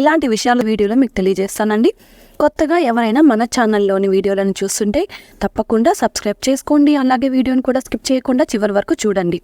ఇలాంటి విషయాలు వీడియోలో మీకు తెలియజేస్తానండి. కొత్తగా ఎవరైనా మన ఛానల్లోని వీడియోలను చూస్తుంటే తప్పకుండా సబ్స్క్రైబ్ చేసుకోండి. అలాగే వీడియోని కూడా స్కిప్ చేయకుండా చివరి వరకు చూడండి.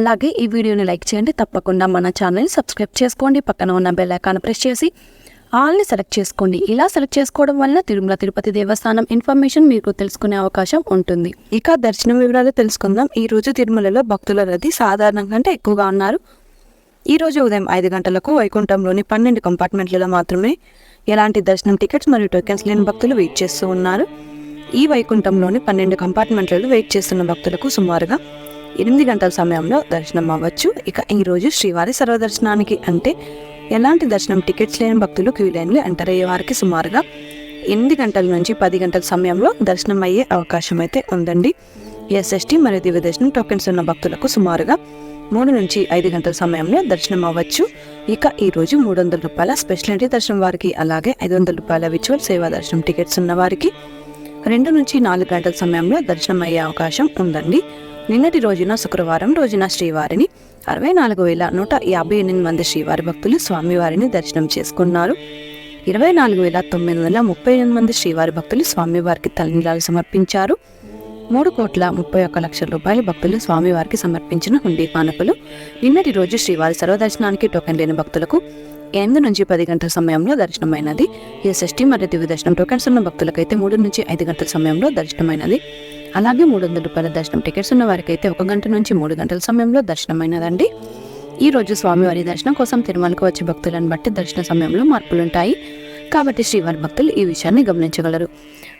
అలాగే ఈ వీడియోని లైక్ చేయండి. తప్పకుండా మన ఛానల్ని సబ్స్క్రైబ్ చేసుకోండి. పక్కన ఉన్న బెల్ ఐకాన్ ప్రెస్ చేసి ఆల్ని సెలెక్ట్ చేసుకోండి. ఇలా సెలెక్ట్ చేసుకోవడం వలన తిరుమల తిరుపతి దేవస్థానం ఇన్ఫర్మేషన్ మీకు తెలుసుకునే అవకాశం ఉంటుంది. ఇక దర్శనం వివరాలు తెలుసుకుందాం. ఈ రోజు తిరుమలలో భక్తుల రద్దీ సాధారణం కంటే ఎక్కువగా ఉన్నారు. ఈరోజు ఉదయం ఐదు గంటలకు వైకుంఠంలోని పన్నెండు కంపార్ట్మెంట్లలో మాత్రమే ఎలాంటి దర్శనం టికెట్స్ మరియు టోకెన్స్ లేని భక్తులు వెయిట్ చేస్తూ ఉన్నారు. ఈ వైకుంఠంలోని పన్నెండు కంపార్ట్మెంట్లలో వెయిట్ చేస్తున్న భక్తులకు సుమారుగా ఎనిమిది గంటల సమయంలో దర్శనం అవ్వచ్చు. ఇక ఈరోజు శ్రీవారి సర్వదర్శనానికి అంటే ఎలాంటి దర్శనం టికెట్స్ లేని భక్తులు క్యూ లైన్లో ఎంటర్ అయ్యే వారికి సుమారుగా ఎనిమిది గంటల నుంచి పది గంటల సమయంలో దర్శనం అయ్యే అవకాశం అయితే ఉందండి. ఎస్ఎస్టీ మరియు దివ్య దర్శనం టోకెన్స్ ఉన్న భక్తులకు సుమారుగా మూడు నుంచి ఐదు గంటల సమయంలో దర్శనం అవ్వచ్చు. ఇక ఈ రోజు మూడు వందల రూపాయల స్పెషల్ ఎంట్రీ దర్శనం వారికి అలాగే ఐదు వందల రూపాయల విచువల్ సేవా దర్శనం టికెట్స్ ఉన్న వారికి. రెండు నుంచి నాలుగు గంటల సమయంలో దర్శనం అయ్యే అవకాశం ఉందండి. నిన్నటి రోజున శుక్రవారం రోజున శ్రీవారిని అరవై నాలుగు వేల నూట యాభై ఎనిమిది మంది శ్రీవారి భక్తులు స్వామివారిని దర్శనం చేసుకున్నారు. ఇరవై నాలుగు వేల తొమ్మిది వందల ముప్పై ఎనిమిది మంది శ్రీవారి భక్తులు స్వామివారికి తలనీలాలు సమర్పించారు. మూడు కోట్ల ముప్పై ఒక్క లక్షల రూపాయల భక్తులు స్వామివారికి సమర్పించిన హుండీ పానకులు నిన్నటి రోజు శ్రీవారి సర్వదర్శనానికి టోకెన్ లేని భక్తులకు ఎనిమిది నుంచి పది గంటల సమయంలో దర్శనమైనది. ఎస్ఎస్టీ మరియు దివ్య దర్శనం టోకెన్స్ ఉన్న భక్తులకైతే మూడు నుంచి ఐదు గంటల సమయంలో దర్శనమైనది. అలాగే మూడు వందల రూపాయల దర్శనం టికెట్స్ ఉన్న వారికైతే ఒక గంట నుంచి మూడు గంటల సమయంలో దర్శనమైనదండి. ఈ రోజు స్వామివారి దర్శనం కోసం తిరుమలకు వచ్చే భక్తులను బట్టి దర్శన సమయంలో మార్పులుంటాయి. కాబట్టి శ్రీవారి భక్తులు ఈ విషయాన్ని గమనించగలరు.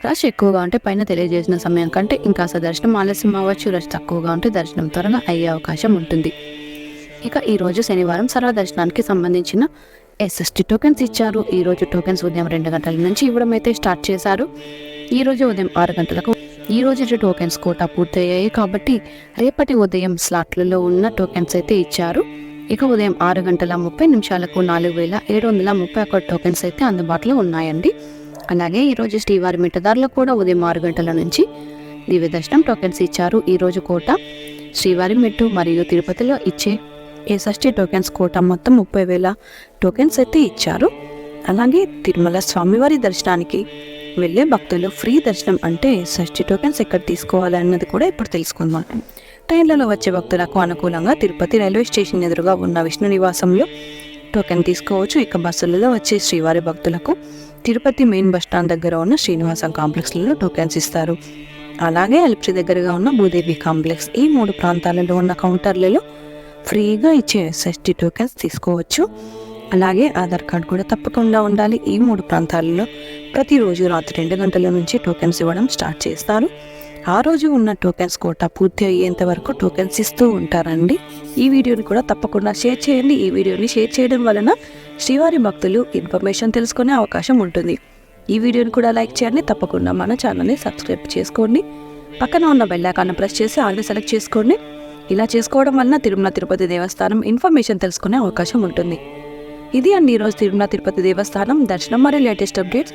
రష్ ఎక్కువగా ఉంటే పైన తెలియజేసిన సమయం కంటే ఇంకాస్త దర్శనం ఆలస్యం అవ్వచ్చు. రష్ తక్కువగా ఉంటే దర్శనం త్వరగా అయ్యే అవకాశం ఉంటుంది. ఇక ఈ రోజు శనివారం సర్వదర్శనానికి సంబంధించిన ఎస్ఎస్టీ టోకెన్స్ ఇచ్చారు. ఈ రోజు టోకెన్స్ ఉదయం రెండు గంటల నుంచి ఇవ్వడం అయితే స్టార్ట్ చేశారు. ఈ రోజు ఉదయం ఆరు గంటలకు ఈ రోజు టోకెన్స్ కోటా పూర్తయ్యాయి కాబట్టి రేపటి ఉదయం స్లాట్లలో ఉన్న టోకెన్స్ అయితే ఇచ్చారు. ఇక ఉదయం ఆరు గంటల ముప్పై నిమిషాలకు నాలుగు వేల ఏడు వందల ముప్పై ఒక్క టోకెన్స్ అయితే అందుబాటులో ఉన్నాయండి. అలాగే ఈరోజు శ్రీవారి మిట్టదారులకు కూడా ఉదయం ఆరు గంటల నుంచి దివ్య దర్శనం టోకెన్స్ ఇచ్చారు. ఈరోజు కోట శ్రీవారి మెట్టు మరియు తిరుపతిలో ఇచ్చే ఏ షష్ఠి టోకెన్స్ కోట మొత్తం ముప్పై వేల టోకెన్స్ అయితే ఇచ్చారు. అలాగే తిరుమల స్వామివారి దర్శనానికి వెళ్ళే భక్తులు ఫ్రీ దర్శనం అంటే షష్ఠి టోకెన్స్ ఎక్కడ తీసుకోవాలి అన్నది కూడా ఇప్పుడు తెలుసుకుందాం. ట్రైన్లలో వచ్చే భక్తులకు అనుకూలంగా తిరుపతి రైల్వే స్టేషన్ ఎదురుగా ఉన్న విష్ణు నివాసంలో టోకెన్ తీసుకోవచ్చు. ఇక బస్సులలో వచ్చే శ్రీవారి భక్తులకు తిరుపతి మెయిన్ బస్ స్టాండ్ దగ్గర ఉన్న శ్రీనివాసం కాంప్లెక్స్లలో టోకెన్స్ ఇస్తారు. అలాగే అలిప్రి దగ్గరగా ఉన్న భూదేవి కాంప్లెక్స్ ఈ మూడు ప్రాంతాలలో ఉన్న కౌంటర్లలో ఫ్రీగా ఇచ్చే ఎస్ఎస్టీ టోకెన్స్ తీసుకోవచ్చు. అలాగే ఆధార్ కార్డు కూడా తప్పకుండా ఉండాలి. ఈ మూడు ప్రాంతాలలో ప్రతిరోజు రాత్రి రెండు గంటల నుంచి టోకెన్స్ ఇవ్వడం స్టార్ట్ చేస్తారు. ఆ రోజు ఉన్న టోకెన్స్ కోట పూర్తి అయ్యేంత వరకు టోకెన్స్ ఇస్తూ ఉంటారండి. ఈ వీడియోని కూడా తప్పకుండా షేర్ చేయండి. ఈ వీడియోని షేర్ చేయడం వలన శ్రీవారి భక్తులు ఇన్ఫర్మేషన్ తెలుసుకునే అవకాశం ఉంటుంది. ఈ వీడియోని కూడా లైక్ చేయండి. తప్పకుండా మన ఛానల్ని సబ్స్క్రైబ్ చేసుకోండి. పక్కన ఉన్న బెల్లాకాన్ని ప్రెస్ చేసి ఆల్ని సెలెక్ట్ చేసుకోండి. ఇలా చేసుకోవడం వలన తిరుమల తిరుపతి దేవస్థానం ఇన్ఫర్మేషన్ తెలుసుకునే అవకాశం ఉంటుంది. ఇది అండి ఈరోజు తిరుమల తిరుపతి దేవస్థానం. దర్శనం మరియు లేటెస్ట్ అప్డేట్స్.